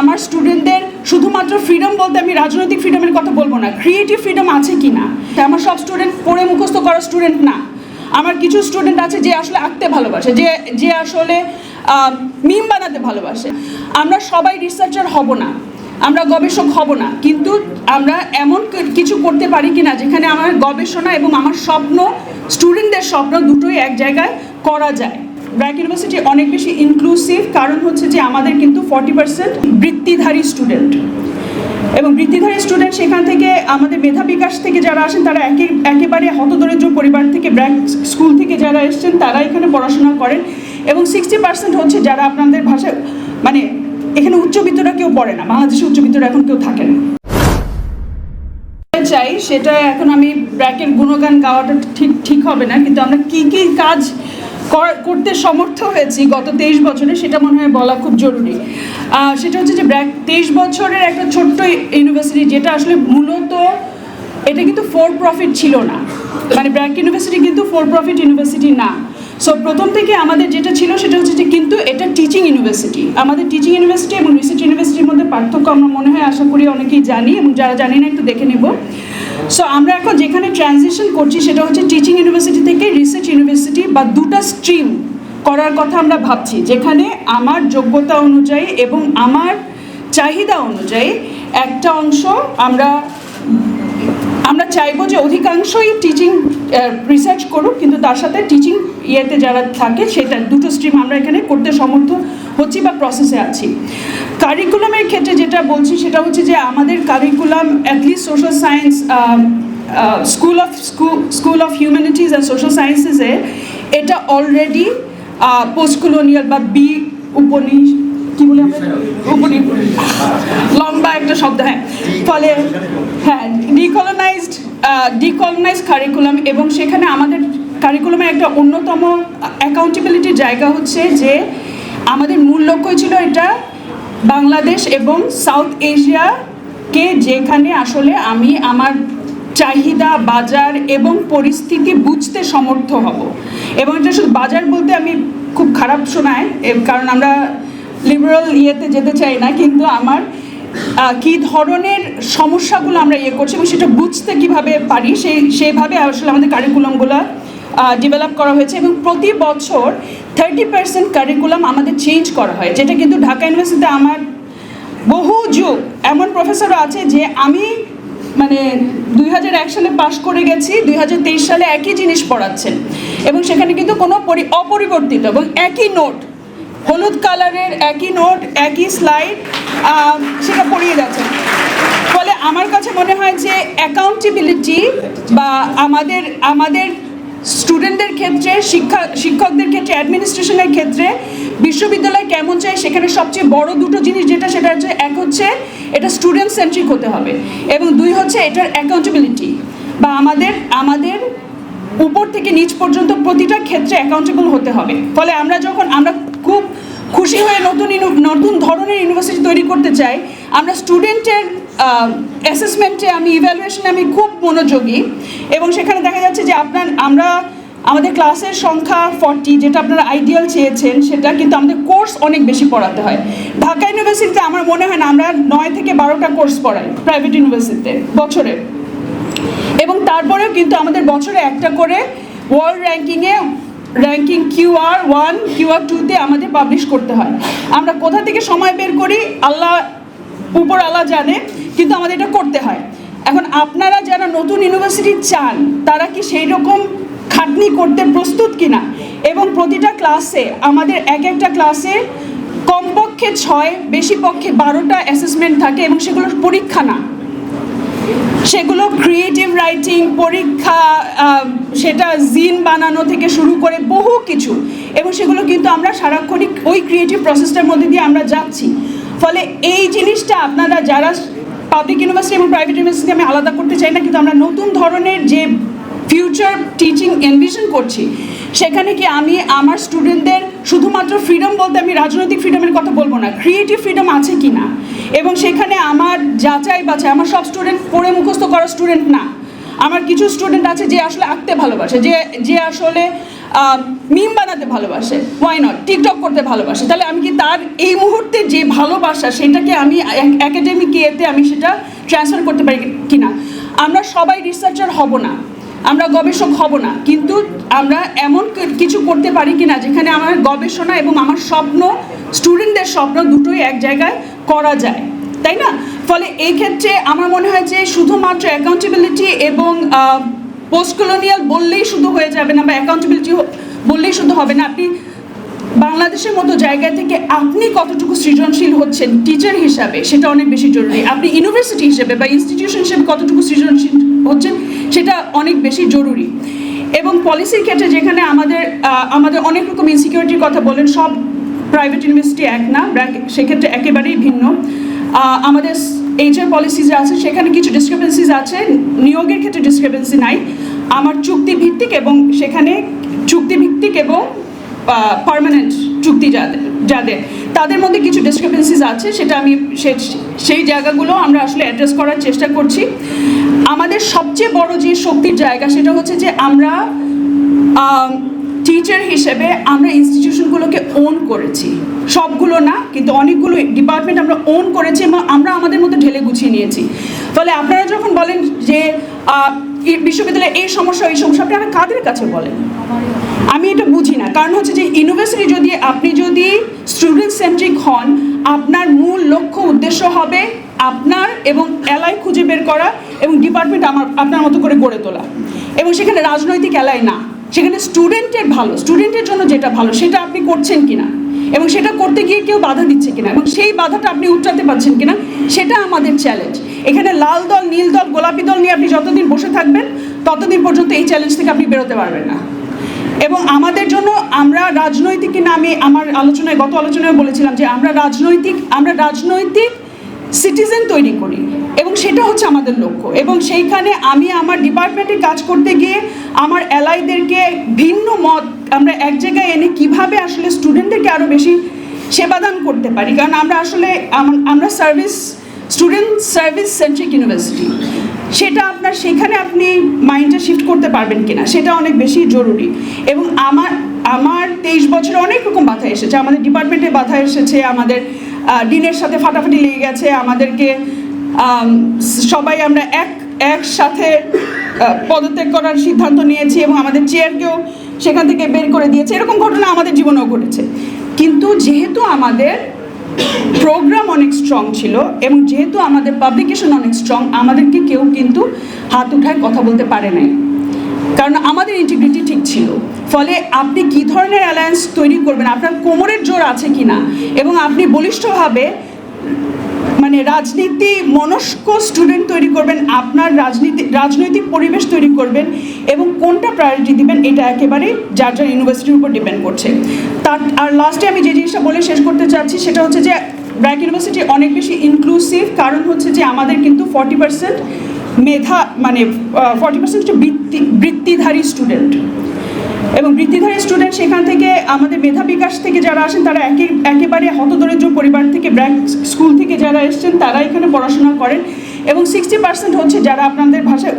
আমার স্টুডেন্টদের শুধুমাত্র ফ্রিডম বলতে আমি রাজনৈতিক ফ্রিডমের কথা বলব না ক্রিয়েটিভ ফ্রিডম আছে কি না আমার সব স্টুডেন্ট পড়ে মুখস্থ করা স্টুডেন্ট না। আমার কিছু স্টুডেন্ট আছে যে আসলে আঁকতে ভালোবাসে, যে যে আসলে মিম বানাতে ভালোবাসে। আমরা সবাই রিসার্চার হব না, আমরা গবেষক হব না, কিন্তু আমরা এমন কিছু করতে পারি কিনা যেখানে আমার গবেষণা এবং আমার স্বপ্ন স্টুডেন্টদের স্বপ্ন দুটোই এক জায়গায় করা যায়। ব্র্যাক ইউনিভার্সিটি অনেক বেশি ইনক্লুসিভ কারণ হচ্ছে যে আমাদের কিন্তু ফর্টি পার্সেন্ট বৃত্তিধারী স্টুডেন্ট এবং বৃত্তিধারী স্টুডেন্ট সেখান থেকে আমাদের মেধা বিকাশ থেকে যারা আসেন, তারা একে, একেবারে হতদরিদ্র পরিবার থেকে, ব্র্যাক স্কুল থেকে যারা এসেছেন, তারা এখানে পড়াশোনা করেন। এবং সিক্সটি পার্সেন্ট হচ্ছে যারা আপনাদের ভাষায় মানে এখানে উচ্চবিত্তরা কেউ পড়ে না, বাংলাদেশে উচ্চবিত্তরা এখন কেউ থাকে না। চাই সেটা এখন আমি ব্র্যাকের গুণগান গাওয়াটা ঠিক ঠিক হবে না, কিন্তু আমরা কি কি কাজ করতে সমর্থ হয়েছি গত তেইশ বছরে, সেটা মনে হয় বলা খুব জরুরি। সেটা হচ্ছে যে ব্র্যাক তেইশ বছরের একটা ছোট্ট ইউনিভার্সিটি, যেটা আসলে মূলত এটা কিন্তু ফর প্রফিট ছিল না। মানে ব্র্যাক ইউনিভার্সিটি কিন্তু ফর প্রফিট ইউনিভার্সিটি না। সো প্রথম থেকে আমাদের যেটা ছিল, সেটা হচ্ছে যে কিন্তু এটা টিচিং ইউনিভার্সিটি। আমাদের টিচিং ইউনিভার্সিটি এবং রিসার্চ ইউনিভার্সিটির মধ্যে পার্থক্য আমরা মনে হয় আশা করি অনেকেই জানি এবং যারা জানি না একটু দেখে নেব। সো আমরা এখন যেখানে ট্রানজিশন করছি সেটা হচ্ছে টিচিং ইউনিভার্সিটি থেকে রিসার্চ ইউনিভার্সিটি বা দুটা স্ট্রিম করার কথা আমরা ভাবছি। যেখানে আমার যোগ্যতা অনুযায়ী এবং আমার চাহিদা অনুযায়ী একটা অংশ আমরা আমরা চাইব যে অধিকাংশই টিচিং রিসার্চ করুক, কিন্তু তার সাথে টিচিং ইয়েতে যারা থাকে, সেটা দুটো স্ট্রিম আমরা এখানে করতে সমর্থ হচ্ছি বা প্রসেসে আছি। কারিকুলামের ক্ষেত্রে যেটা বলছি, সেটা হচ্ছে যে আমাদের curriculum at least social science school of school of humanities and social সায়েন্সেসে এটা অলরেডি পোস্ট কলোনিয়াল বা বি উপনিষ কি বলে লম্বা একটা শব্দ হ্যাঁ। ফলে হ্যাঁ ডিকলোনাইজড ডিকলোনাইজড কারিকুলাম এবং সেখানে আমাদের কারিকুলামের একটা অন্যতম অ্যাকাউন্টেবিলিটির জায়গা হচ্ছে যে আমাদের মূল লক্ষ্য ছিল এটা বাংলাদেশ এবং সাউথ এশিয়াকে যেখানে আসলে আমি আমার চাহিদা, বাজার এবং পরিস্থিতি বুঝতে সমর্থ হব। এবং এটা শুধু বাজার বলতে আমি খুব খারাপ শোনায় কারণ আমরা লিবারাল ইয়েতে যেতে চাই না, কিন্তু আমার কী ধরনের সমস্যাগুলো আমরা ইয়ে করছি এবং সেটা বুঝতে কীভাবে পারি সেই সেইভাবে আসলে আমাদের কারিকুলামগুলো ডেভেলপ করা হয়েছে এবং প্রতি বছর থার্টি পার্সেন্ট কারিকুলাম আমাদের চেঞ্জ করা হয়, যেটা কিন্তু ঢাকা ইউনিভার্সিটিতে আমার বহু যুগ এমন প্রফেসরও আছে যে আমি মানে দুই হাজার এক সালে পাশ করে গেছি, দুই হাজার তেইশ সালে একই জিনিস পড়াচ্ছেন এবং সেখানে কিন্তু কোনো পরি, অপরিবর্তিত এবং একই নোট হলুদ কালারের একই নোট, একই স্লাইড সেটা পড়িয়ে যাচ্ছেন ফলে আমার কাছে মনে হয় যে অ্যাকাউন্টেবিলিটি বা আমাদের আমাদের স্টুডেন্টদের ক্ষেত্রে, শিক্ষা, শিক্ষকদের ক্ষেত্রে অ্যাডমিনিস্ট্রেশনের ক্ষেত্রে বিশ্ববিদ্যালয় কেমন চাই সেখানে সবচেয়ে বড় দুটো জিনিস যেটা, সেটা হচ্ছে, এক হচ্ছে এটা স্টুডেন্ট সেন্ট্রিক হতে হবে এবং দুই হচ্ছে এটার অ্যাকাউন্টেবিলিটি বা আমাদের আমাদের উপর থেকে নিচ পর্যন্ত প্রতিটা ক্ষেত্রে অ্যাকাউন্টেবল হতে হবে। ফলে আমরা যখন, আমরা খুব খুশি হয়ে নতুন নতুন ধরনের ইউনিভার্সিটি তৈরি করতে চাই। আমরা স্টুডেন্টের অ্যাসেসমেন্টে আমি ইভ্যালুয়েশনে আমি খুব মনোযোগী এবং সেখানে দেখা যাচ্ছে যে আপনার, আমরা, আমাদের ক্লাসের সংখ্যা ফর্টি যেটা আপনারা আইডিয়াল চেয়েছেন, সেটা কিন্তু আমাদের কোর্স অনেক বেশি পড়াতে হয়। ঢাকা ইউনিভার্সিটিতে আমার মনে হয় না, আমরা নয় থেকে বারোটা কোর্স পড়াই প্রাইভেট ইউনিভার্সিটিতে বছরে। এবং তারপরেও কিন্তু আমাদের বছরে একটা করে ওয়ার্ল্ড র্যাঙ্কিংয়ে ranking Q R one Q R টুতে আমাদের পাবলিশ করতে হয়। আমরা কোথা থেকে সময় বের করি? আল্লাহ, উপর আল্লাহ জানে, কিন্তু আমাদের এটা করতে হয়। এখন আপনারা যারা নতুন ইউনিভার্সিটি চান, তারা কি সেই রকম খাটনি করতে প্রস্তুত কিনা? এবং প্রতিটা ক্লাসে আমাদের এক একটা ক্লাসে কমপক্ষে ছয়, বেশি পক্ষে বারোটা অ্যাসেসমেন্ট থাকে এবং সেগুলোর পরীক্ষা না। সেগুলো ক্রিয়েটিভ রাইটিং পরীক্ষা সেটা জিন বানানো থেকে শুরু করে বহু কিছু। এবং সেগুলো কিন্তু আমরা সারাক্ষণিক ওই ক্রিয়েটিভ প্রসেসটার মধ্যে দিয়ে আমরা যাচ্ছি। ফলে এই জিনিসটা আপনারা যারা পাবলিক ইউনিভার্সিটি এবং প্রাইভেট ইউনিভার্সিটি আমি আলাদা করতে চাই না, কিন্তু আমরা নতুন ধরনের যে ফিউচার টিচিং এনভিশন করছি, সেখানে কি আমি আমার স্টুডেন্টদের শুধুমাত্র ফ্রিডম বলতে আমি রাজনৈতিক ফ্রিডমের কথা বলব না ক্রিয়েটিভ ফ্রিডম আছে কি না এবং সেখানে আমার যাচাই বাছাই আমার সব স্টুডেন্ট পড়ে মুখস্থ করা স্টুডেন্ট না। আমার কিছু স্টুডেন্ট আছে যে আসলে আঁকতে ভালোবাসে, যে যে আসলে মিম বানাতে ভালোবাসে। ওয়াই নট টিকটক করতে ভালোবাসে। তাহলে আমি কি তার এই মুহূর্তে যে ভালোবাসা, সেটাকে আমি একাডেমিক ইয়েতে আমি সেটা ট্রান্সফার করতে পারি কিনা? আমরা সবাই রিসার্চার হব না। আমরা গবেষক হব না। কিন্তু আমরা এমন কিছু করতে পারি কিনা, যেখানে আমার গবেষণা এবং আমার স্বপ্ন স্টুডেন্টদের স্বপ্ন দুটোই এক জায়গায় করা যায়। তাই না? ফলে এই ক্ষেত্রে আমার মনে হয় যে শুধুমাত্র অ্যাকাউন্টেবিলিটি এবং পোস্ট কলোনিয়াল বললেই শুধু হয়ে যাবে না বা অ্যাকাউন্টেবিলিটি বললেই শুধু হবে না। আপনি বাংলাদেশের মতো জায়গা থেকে আপনি কতটুকু সৃজনশীল হচ্ছেন টিচার হিসাবে সেটা অনেক বেশি জরুরি। আপনি ইউনিভার্সিটি হিসেবে বা ইনস্টিটিউশন হিসেবে কতটুকু সৃজনশীল হচ্ছেন সেটা অনেক বেশি জরুরি। এবং পলিসির ক্ষেত্রে যেখানে আমাদের আমাদের অনেক রকম ইনসিকিউরিটির কথা বলেন, সব প্রাইভেট ইউনিভার্সিটি এক না সেক্ষেত্রে একেবারেই ভিন্ন। আমাদের এইচআর পলিসিজ আছে, সেখানে কিছু ডিসক্রিপেন্সিজ আছে, নিয়োগের ক্ষেত্রে ডিসক্রিপেন্সি নাই। আমার চুক্তি ভিত্তিক এবং সেখানে চুক্তি ভিত্তিক এবং পার্মানেন্ট চুক্তি যাদের যাদের। তাদের মধ্যে কিছু ডিসক্রিপেন্সিজ আছে, সেটা আমি সেই জায়গাগুলো আমরা আসলে অ্যাড্রেস করার চেষ্টা করছি। আমাদের সবচেয়ে বড় যে শক্তির জায়গা, সেটা হচ্ছে যে আমরা টিচার হিসেবে আমরা ইনস্টিটিউশনগুলোকে করেছি। সবগুলো না, কিন্তু অনেকগুলো ডিপার্টমেন্ট আমরা ওন করেছি এবং আমরা আমাদের মধ্যে ঢেলে গুছিয়ে নিয়েছি। ফলে আপনারা যখন বলেন যে বিশ্ববিদ্যালয়ে এই সমস্যা এই সমস্যা, আপনি কাদের কাছে বলেন? আমি এটা বুঝি না। কারণ হচ্ছে যে ইউনিভার্সিটি যদি, আপনি যদি স্টুডেন্ট সেন্ট্রিক হন, আপনার মূল লক্ষ্য, উদ্দেশ্য হবে আপনার এবং এলাই খুঁজে বের করা এবং ডিপার্টমেন্ট আমার, আপনার মতো করে গড়ে তোলা। এবং সেখানে রাজনৈতিক এলাই না। সেখানে স্টুডেন্টের ভালো স্টুডেন্টের জন্য যেটা ভালো, সেটা আপনি করছেন কিনা? এবং সেটা করতে গিয়ে কেউ বাধা দিচ্ছে কিনা? এবং সেই বাধাটা আপনি উঠাতে পারছেন কিনা? সেটা আমাদের চ্যালেঞ্জ এখানে লাল দল, নীল দল, গোলাপি দল নিয়ে আপনি যতদিন বসে থাকবেন, ততদিন পর্যন্ত এই চ্যালেঞ্জ থেকে আপনি বেরোতে পারবেন না। এবং আমাদের জন্য আমরা রাজনৈতিক কিনা আমি আমার আলোচনায়, গত আলোচনায় বলেছিলাম যে আমরা রাজনৈতিক আমরা রাজনৈতিক সিটিজেন তৈরি করি। এবং সেটা হচ্ছে আমাদের লক্ষ্য। এবং সেইখানে আমি আমার ডিপার্টমেন্টে কাজ করতে গিয়ে আমার অ্যালাইদেরকে ভিন্ন মত, আমরা এক জায়গায় এনে কীভাবে আসলে স্টুডেন্টদেরকে আরও বেশি সেবাদান করতে পারি? কারণ আমরা আসলে আমরা service student service centric university সেটা আপনার, সেখানে আপনি মাইন্ডটা শিফট করতে পারবেন কিনা, সেটা অনেক বেশি জরুরি। এবং আমার আমার তেইশ বছরে অনেক রকম বাধা এসেছে। আমাদের ডিপার্টমেন্টে বাধা এসেছে, আমাদের ডিনের সাথে ফাটাফাটি লেগে গেছে। আমাদেরকে সবাই আমরা এক, একসাথে পদত্যাগ করার সিদ্ধান্ত নিয়েছি এবং আমাদের চেয়ারকেও সেখান থেকে বের করে দিয়েছে। এরকম ঘটনা আমাদের জীবনেও ঘটেছে। কিন্তু যেহেতু আমাদের প্রোগ্রাম অনেক স্ট্রং ছিল এবং যেহেতু আমাদের পাবলিকেশন অনেক স্ট্রং আমাদেরকে কেউ কিন্তু হাত উঠায় কথা বলতে পারে নাই। কারণ আমাদের ইন্টিগ্রিটি ঠিক ছিল। ফলে আপনি কী ধরনের অ্যালায়েন্স তৈরি করবেন? আপনার কোমরের জোর আছে কি না এবং আপনি বলিষ্ঠভাবে মানে রাজনীতি মনস্ক স্টুডেন্ট তৈরি করবেন, আপনার রাজনীতি, রাজনৈতিক পরিবেশ তৈরি করবেন এবং কোনটা প্রায়োরিটি দিবেন এটা একেবারে যার যার ইউনিভার্সিটির উপর ডিপেন্ড করছে। তার, আর লাস্টে আমি যে জিনিসটা বলে শেষ করতে চাচ্ছি, সেটা হচ্ছে যে ব্র্যাক ইউনিভার্সিটি অনেক বেশি ইনক্লুসিভ কারণ হচ্ছে যে আমাদের কিন্তু ফর্টি পার্সেন্ট মেধা মানে ফর্টি পার্সেন্ট বৃত্তি, বৃত্তিধারী স্টুডেন্ট এবং বৃত্তিধারী স্টুডেন্ট সেখান থেকে আমাদের মেধা বিকাশ থেকে যারা আসেন, তারা একে, একেবারে হতদরিদ্র পরিবার থেকে, ব্র্যাক স্কুল থেকে যারা এসেছেন, তারা এখানে পড়াশোনা করেন। এবং সিক্সটি পার্সেন্ট হচ্ছে যারা আপনাদের ভাষায়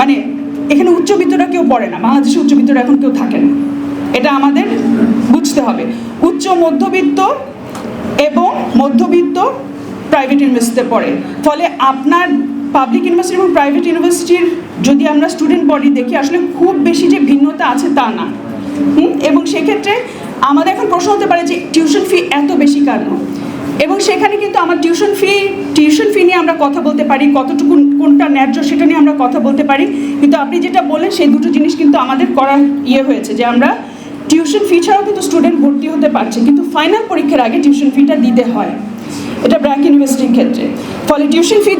মানে এখানে উচ্চবিত্তরা কেউ পড়ে না, বাংলাদেশে উচ্চবিত্তরা এখন কেউ থাকে না। এটা আমাদের বুঝতে হবে। উচ্চ মধ্যবিত্ত এবং মধ্যবিত্ত প্রাইভেট ইউনিভার্সিটিতে পড়ে। ফলে আপনার পাবলিক ইউনিভার্সিটি এবং প্রাইভেট ইউনিভার্সিটির যদি আমরা স্টুডেন্ট বডি দেখি, আসলে খুব বেশি যে ভিন্নতা আছে তা না? এবং সেক্ষেত্রে আমাদের এখন প্রশ্ন হতে পারে যে টিউশন ফি এত বেশি কেন? এবং সেখানে কিন্তু আমার টিউশন ফি টিউশন ফি নিয়ে আমরা কথা বলতে পারি, কতটুকু, কোনটা ন্যায্য সেটা নিয়ে আমরা কথা বলতে পারি। কিন্তু আপনি যেটা বললেন, সেই দুটো জিনিস কিন্তু আমাদের করা ইয়ে হয়েছে যে আমরা টিউশন ফি ছাড়াও কিন্তু স্টুডেন্ট ভর্তি হতে পারছে। কিন্তু ফাইনাল পরীক্ষার আগে টিউশন ফিটা দিতে হয়। এটা ব্র্যাক ইউনিভার্সিটির ক্ষেত্রে। ফলে টিউশন ফি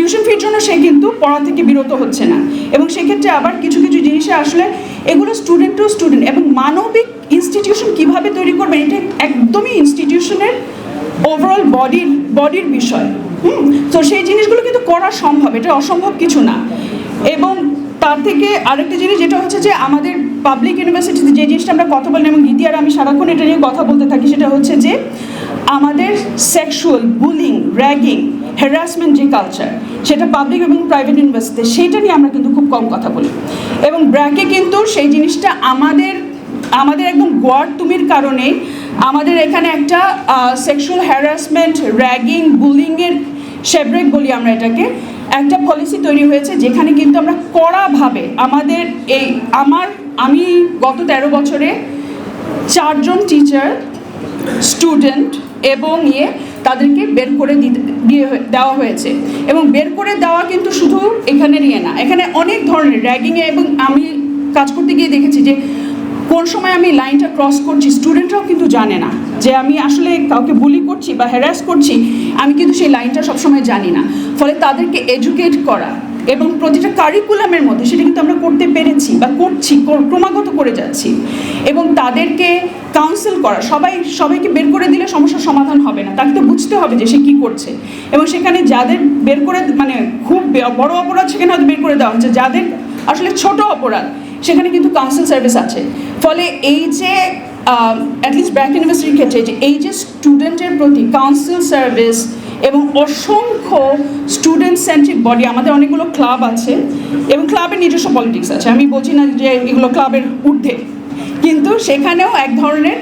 টিউশন ফির জন্য সে কিন্তু পড়া থেকে বিরত হচ্ছে না। এবং সেক্ষেত্রে আবার কিছু কিছু জিনিসে আসলে এগুলো স্টুডেন্ট টু স্টুডেন্ট এবং মানবিক ইনস্টিটিউশন কীভাবে তৈরি করবে এটা একদমই ইনস্টিটিউশনের ওভারঅল বডির বডির বিষয়। হুম? তো সেই জিনিসগুলো কিন্তু করা সম্ভব, এটা অসম্ভব কিছু না। এবং তার থেকে আরেকটা জিনিস, যেটা হচ্ছে যে আমাদের পাবলিক ইউনিভার্সিটিতে যে জিনিসটা আমরা কথা বলি এবং আর আমি সারাক্ষণ এটা নিয়ে কথা বলতে থাকি, সেটা হচ্ছে যে আমাদের সেক্সুয়াল বুলিং র্যাগিং হ্যারাসমেন্ট যে কালচার সেটা পাবলিক এবং প্রাইভেট ইউনিভার্সিটিতে সেটা নিয়ে আমরা কিন্তু খুব কম কথা বলি। এবং ব্র্যাকে কিন্তু সেই জিনিসটা আমাদের আমাদের একদম গোয়ার তুমির কারণে আমাদের এখানে একটা সেক্সুয়াল হ্যারাসমেন্ট র্যাগিং বুলিংয়ের শেব্রেক বলি আমরা এটাকে, একটা পলিসি তৈরি হয়েছে যেখানে কিন্তু আমরা কড়াভাবে আমাদের এই, আমার, আমি গত তেরো বছরে চারজন টিচার স্টুডেন্ট এবং ইয়ে তাদেরকে বের করে দিয়ে দেওয়া হয়েছে। এবং বের করে দেওয়া কিন্তু শুধু এখানে নিয়ে না, এখানে অনেক ধরনের র্যাগিংয়ে এবং আমি কাজ করতে গিয়ে দেখেছি যে কোন সময় আমি লাইনটা ক্রস করছি স্টুডেন্টরাও কিন্তু জানে না যে আমি আসলে কাউকে বুলি করছি বা হ্যারাস করছি, আমি কিন্তু সেই লাইনটা সবসময় জানি না। ফলে তাদেরকে এডুকেট করা এবং প্রতিটা কারিকুলামের মধ্যে সেটা কিন্তু আমরা করতে পেরেছি বা করছি ক্রমাগত করে যাচ্ছি। এবং তাদেরকে কাউন্সিল করা, সবাই, সবাইকে বের করে দিলে সমস্যার সমাধান হবে না। তাকে তো বুঝতে হবে যে সে কী করছে। এবং সেখানে যাদের বের করে মানে খুব বড় অপরাধ সেখানে হয়তো বের করে দেওয়া হচ্ছে। যাদের আসলে ছোট অপরাধ, সেখানে কিন্তু কাউন্সিল সার্ভিস আছে। ফলে এই যে অ্যাটলিস্ট ব্র্যাক ইউনিভার্সিটির ক্ষেত্রে যে, এই যে স্টুডেন্টের প্রতি কাউন্সিল সার্ভিস এবং অসংখ্য স্টুডেন্ট সেন্ট্রিক বডি আমাদের অনেকগুলো ক্লাব আছে এবং ক্লাবের নিজস্ব পলিটিক্স আছে। আমি বলছি না যে এগুলো ক্লাবের ঊর্ধ্বে। কিন্তু সেখানেও এক ধরনের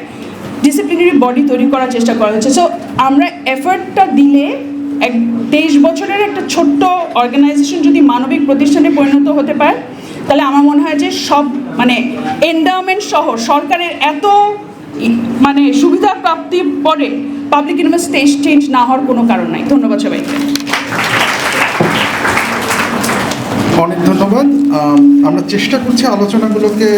ডিসিপ্লিনারি বডি তৈরি করার চেষ্টা করা হয়েছে সো আমরা এফর্টটা দিলে এক তেইশ বছরের একটা ছোট্ট অর্গানাইজেশন যদি মানবিক প্রতিষ্ঠানে পরিণত হতে পারে, তাহলে আমার মনে হয় যে সব মানে এন্ডাওমেন্ট সহ সরকারের এত মানে সুবিধা প্রাপ্তির পরে পাবলিক ইউনিভার্সিটি এক্সচেঞ্জ না হওয়ার কোনো কারণ নাই। ধন্যবাদ সবাইকে। অনেক ধন্যবাদ। আমরা চেষ্টা করছি আলোচনাগুলোকে